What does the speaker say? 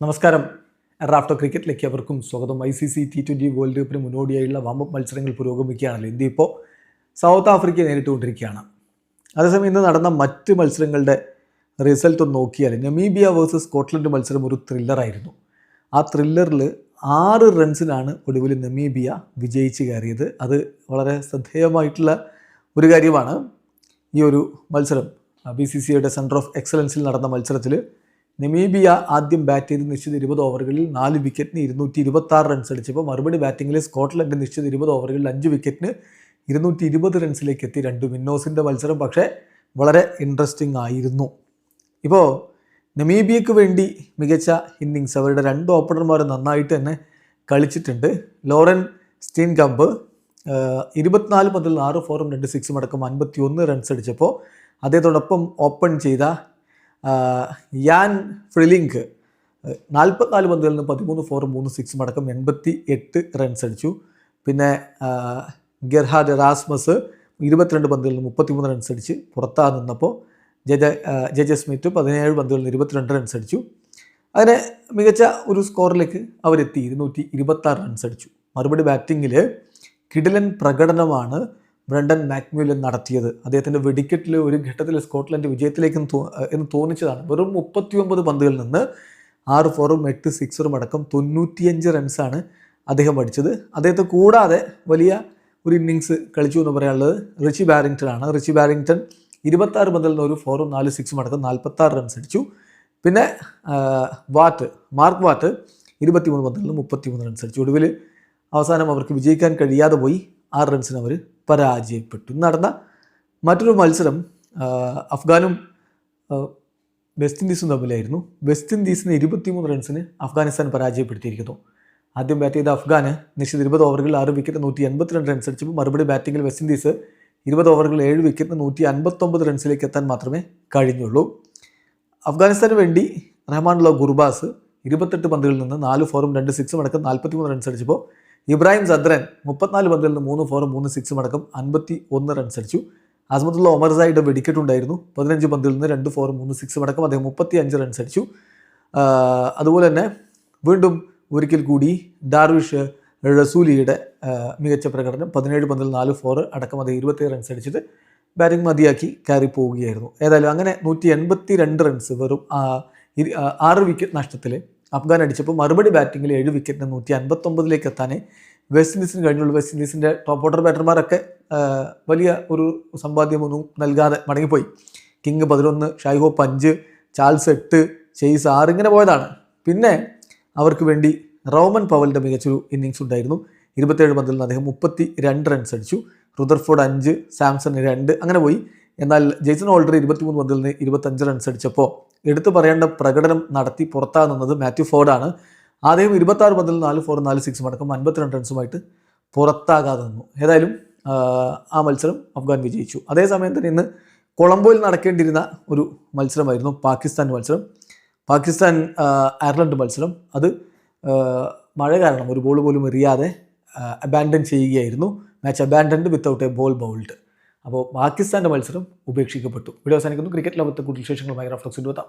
നമസ്കാരം. റാഫ്റ്റോ ക്രിക്കറ്റിലേക്ക് അവർക്കും സ്വാഗതം. I C C T twenty world കപ്പിന് മുന്നോടിയായുള്ള വാമപ്പ് മത്സരങ്ങൾ പുരോഗമിക്കുകയാണല്ലോ ഇന്ത്യ ഇപ്പോൾ സൗത്ത് ആഫ്രിക്കയെ നേരിട്ടുകൊണ്ടിരിക്കുകയാണ്. അതേസമയം ഇന്ന് നടന്ന മറ്റ് മത്സരങ്ങളുടെ റിസൾട്ട് ഒന്ന് നോക്കിയാൽ നമീബിയ വേഴ്സസ് സ്കോട്ട്ലൻഡ് മത്സരം ഒരു ത്രില്ലറായിരുന്നു ആ ത്രില്ലറിൽ ആറ് റൺസിനാണ് ഒടുവിൽ നമീബിയ വിജയിച്ച് കയറിയത്. അത് വളരെ ശ്രദ്ധേയമായിട്ടുള്ള ഒരു കാര്യമാണ് ഈ ഒരു മത്സരം. ബി സി സിയുടെ സെന്റർ ഓഫ് എക്സലൻസിൽ നടന്ന മത്സരത്തിൽ നമീബിയ ആദ്യം ബാറ്റ് ചെയ്ത് നിശ്ചിത ഇരുപത് ഓവറുകളിൽ നാല് വിക്കറ്റിന് ഇരുന്നൂറ്റി ഇരുപത്തി ആറ് റൺസ് അടിച്ചപ്പോൾ മറുപടി ബാറ്റിങ്ങിൽ സ്കോട്ട്ലൻഡ് നിശ്ചിത ഇരുപത് ഓവറുകളിൽ അഞ്ച് വിക്കറ്റിന് ഇരുന്നൂറ്റി ഇരുപത് റൺസിലേക്ക് എത്തി. രണ്ട് വിന്നോസിന്റെ മത്സരം പക്ഷേ വളരെ ഇൻട്രസ്റ്റിംഗ് ആയിരുന്നു. ഇപ്പോൾ നമീബിയക്ക് വേണ്ടി മികച്ച ഇന്നിങ്സ് അവരുടെ രണ്ട് ഓപ്പണർമാർ നന്നായിട്ട് തന്നെ കളിച്ചിട്ടുണ്ട്. ലോറൻ സ്റ്റീൻ കമ്പ് ഇരുപത്തിനാല് പന്തിൽ ആറ് ഫോറും രണ്ട് സിക്സും അടക്കം അൻപത്തി ഒന്ന് റൺസ് അടിച്ചപ്പോൾ അദ്ദേഹത്തോടൊപ്പം ഓപ്പൺ ചെയ്ത യാൻ ഫ്രിലിങ്ക് നാൽപ്പത്തിനാല് പന്തുകളിൽ നിന്ന് പതിമൂന്ന് ഫോറും മൂന്ന് സിക്സും അടക്കം എൺപത്തി എട്ട് റൺസ് അടിച്ചു. പിന്നെ ഗെർഹാഡ് റാസ്മസ് ഇരുപത്തിരണ്ട് പന്തുകളിൽ നിന്ന് മുപ്പത്തിമൂന്ന് റൺസ് അടിച്ച് പുറത്താ നിന്നപ്പോൾ ജജ ജജ സ്മിത്ത് പതിനേഴ് പന്തുകളിൽ നിന്ന് ഇരുപത്തിരണ്ട് റൺസ് അടിച്ചു. അങ്ങനെ മികച്ച ഒരു സ്കോറിലേക്ക് അവരെത്തി ഇരുന്നൂറ്റി ഇരുപത്താറ് റൺസ് അടിച്ചു. മറുപടി ബാറ്റിങ്ങിൽ കിടിലൻ പ്രകടനമാണ് ബ്രണ്ടൻ മാക്മ്യൂലൻ നടത്തിയത്. അദ്ദേഹത്തിന്റെ വെടിക്കെട്ടിൽ ഒരു ഘട്ടത്തിൽ സ്കോട്ട്ലൻഡ് വിജയത്തിലേക്ക് എന്ന് തോന്നിച്ചതാണ്. വെറും മുപ്പത്തിയൊമ്പത് പന്തുകളിൽ നിന്ന് ആറ് ഫോറും എട്ട് സിക്സറും അടക്കം തൊണ്ണൂറ്റിയഞ്ച് റൺസാണ് അദ്ദേഹം അടിച്ചത് അദ്ദേഹത്തെ കൂടാതെ വലിയ ഒരു ഇന്നിങ്സ് കളിച്ചു എന്ന് പറയാനുള്ളത് റിച്ചി ബാരിങ്ടൺ ആണ്. റിച്ചി ബാരിങ്ടൺ ഇരുപത്താറ് പന്തിൽ നിന്ന് ഒരു ഫോറും നാല് സിക്സും അടക്കം നാൽപ്പത്താറ് റൺസ് അടിച്ചു. പിന്നെ വാറ്റ് മാർക്ക് വാട്ട് ഇരുപത്തിമൂന്ന് പന്തിൽ നിന്ന് മുപ്പത്തിമൂന്ന് റൺസ് അടിച്ചു. ഒടുവിൽ അവസാനം അവർക്ക് വിജയിക്കാൻ കഴിയാതെ പോയി. ആറ് റൺസിന് അവർ പരാജയപ്പെട്ടു. നടന്ന മറ്റൊരു മത്സരം അഫ്ഗാനും വെസ്റ്റ് ഇൻഡീസും തമ്മിലായിരുന്നു. വെസ്റ്റ് ഇൻഡീസിന് ഇരുപത്തിമൂന്ന് റൺസിന് അഫ്ഗാനിസ്ഥാൻ പരാജയപ്പെടുത്തിയിരിക്കുന്നു. ആദ്യം ബാറ്റ് ചെയ്ത അഫ്ഗാന് നിശ്ചിത ഇരുപത് ഓവറുകളിൽ ആറ് വിക്കറ്റ് നൂറ്റി എൺപത്തിരണ്ട് റൺസ് അടിച്ചപ്പോൾ മറുപടി ബാറ്റിങ്ങിൽ വെസ്റ്റ് ഇൻഡീസ് ഇരുപത് ഓവറുകളിൽ ഏഴ് വിക്കറ്റിന് നൂറ്റി അൻപത്തൊമ്പത് റൺസിലേക്ക് എത്താൻ മാത്രമേ കഴിഞ്ഞുള്ളൂ. അഫ്ഗാനിസ്ഥാന് വേണ്ടി റഹ്മാനുള്ള ഗുർബാസ് ഇരുപത്തെട്ട് പന്തുകളിൽ നിന്ന് നാല് ഫോറും രണ്ട് സിക്സും അടക്കം നാൽപ്പത്തിമൂന്ന് റൺസ് അടിച്ചപ്പോൾ ഇബ്രാഹിം സദ്രൻ മുപ്പത്തിനാല് പന്തിൽ നിന്ന് മൂന്ന് ഫോറും മൂന്ന് സിക്സും അടക്കം അൻപത്തി ഒന്ന് റൺസ് അടിച്ചു. അസ്മത്തുള്ള ഒമർസായുടെ വെടിക്കെട്ട് ഉണ്ടായിരുന്നു പതിനഞ്ച് പന്തിൽ നിന്ന് രണ്ട് ഫോറും മൂന്ന് സിക്സും അടക്കം അദ്ദേഹം മുപ്പത്തി അഞ്ച് റൺസ് അടിച്ചു അതുപോലെ തന്നെ വീണ്ടും ഒരിക്കൽ കൂടി ഡാർവിഷ് റസൂലിയുടെ മികച്ച പ്രകടനം പതിനേഴ് പന്തിൽ നാല് ഫോർ അടക്കം അദ്ദേഹം ഇരുപത്തേഴ് റൺസ് അടിച്ചിട്ട് ബാറ്റിംഗ് മതിയാക്കി കയറി പോവുകയായിരുന്നു. ഏതായാലും അങ്ങനെ നൂറ്റി എൺപത്തി രണ്ട് റൺസ് വെറും ആറ് വിക്കറ്റ് നഷ്ടത്തിൽ അഫ്ഗാൻ അടിച്ചപ്പോൾ മറുപടി ബാറ്റിങ്ങിൽ ഏഴ് വിക്കറ്റിന് നൂറ്റി അൻപത്തൊമ്പതിലേക്ക് എത്താനേ വെസ്റ്റ് ഇൻഡീസിന് കഴിഞ്ഞുള്ളൂ. വെസ്റ്റ് ഇൻഡീസിന്റെ ടോപ്പ് ഓർഡർ ബാറ്റർമാരൊക്കെ വലിയ ഒരു സമ്പാദ്യമൊന്നും നൽകാതെ മടങ്ങിപ്പോയി. കിങ് പതിനൊന്ന് ഷൈഹോപ്പ് അഞ്ച് ചാൾസ് എട്ട് ചെയ്സ് ആറ് ഇങ്ങനെ പോയതാണ്. പിന്നെ അവർക്ക് വേണ്ടി റോമൻ പവലിന്റെ മികച്ചൊരു ഇന്നിങ്സ് ഉണ്ടായിരുന്നു. ഇരുപത്തേഴ് പന്തിൽ നിന്ന് അദ്ദേഹം മുപ്പത്തി രണ്ട് റൺസ് അടിച്ചു. റുദർഫോർഡ് അഞ്ച് സാംസൺ രണ്ട് അങ്ങനെ പോയി. എന്നാൽ ജെയ്സൺ ഓൾഡർ ഇരുപത്തിമൂന്ന് പന്തിൽ നിന്ന് ഇരുപത്തഞ്ച് റൺസ് അടിച്ചപ്പോൾ എടുത്തു പറയേണ്ട പ്രകടനം നടത്തി പുറത്താകുന്നത് മാത്യു ഫോർഡാണ് അദ്ദേഹം ഇരുപത്താറ് പന്തിൽ നാല് ഫോർ നാല് സിക്സ് അടക്കം അൻപത്തിരണ്ട് റൺസുമായിട്ട് പുറത്താകാതെ നിന്നു. ഏതായാലും ആ മത്സരം അഫ്ഗാൻ വിജയിച്ചു. അതേസമയം തന്നെ ഇന്ന് കൊളംബോയിൽ നടക്കേണ്ടിയിരുന്ന ഒരു മത്സരമായിരുന്നു പാകിസ്ഥാൻ മത്സരം. പാകിസ്ഥാൻ അയർലൻഡ് മത്സരം. അത് മഴ കാരണം ഒരു ബോൾ പോലും എറിയാതെ അബാൻഡൻ ചെയ്യുകയായിരുന്നു. Match abandoned without a ball bowled അപ്പോൾ പാകിസ്ഥാന്റെ മത്സരം ഉപേക്ഷിക്കപ്പെട്ടു. വീഡിയോ അവസാനിക്കുന്നു. ക്രിക്കറ്റ് ലോകത്തെ കൂടുതൽ വിശേഷങ്ങളുമായി റഫ്ലക്സിന്റെ എത്താം.